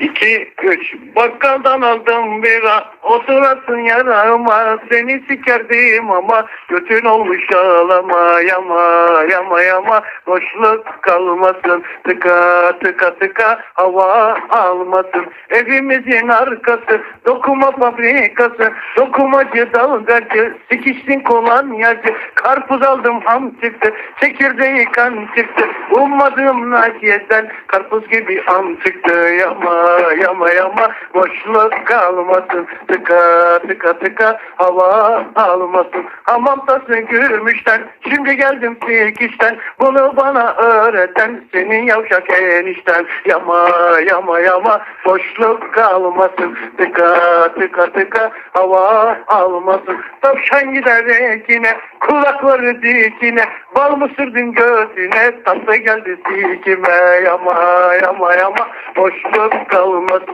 İki, üç. Bakkaldan aldım bira. Oturasın yarama. Seni sikerdim ama götün olmuş ağlama. Yama yama yama. Boşluk kalmasın. Tıka tıka tıka. Hava almasın. Evimizin arkası. Dokuma fabrikası. Dokumacı dalgacı. Sikiştin kolonyacı. Karpuz aldım ham çıktı. Çekirdeği kan çıktı. Ummadığım nakiyeden. Karpuz gibi am çıktı. Yama yama yama. Boşluk kalmasın. Tıka tıka tıka. Hava almasın. Hamamdasın gülmüşten. Şimdi geldim sikişten. Bunu bana öğreten. Senin yavşak enişten. Yama yama yama. Boşluk kalmasın. Tıka tıka tıka. Hava almasın. Tavşan gider ekine. Kulakları dikine. Bal mı sürdün gözüne tatlı geldi sikime yama yama yama hoşluk kalmadı.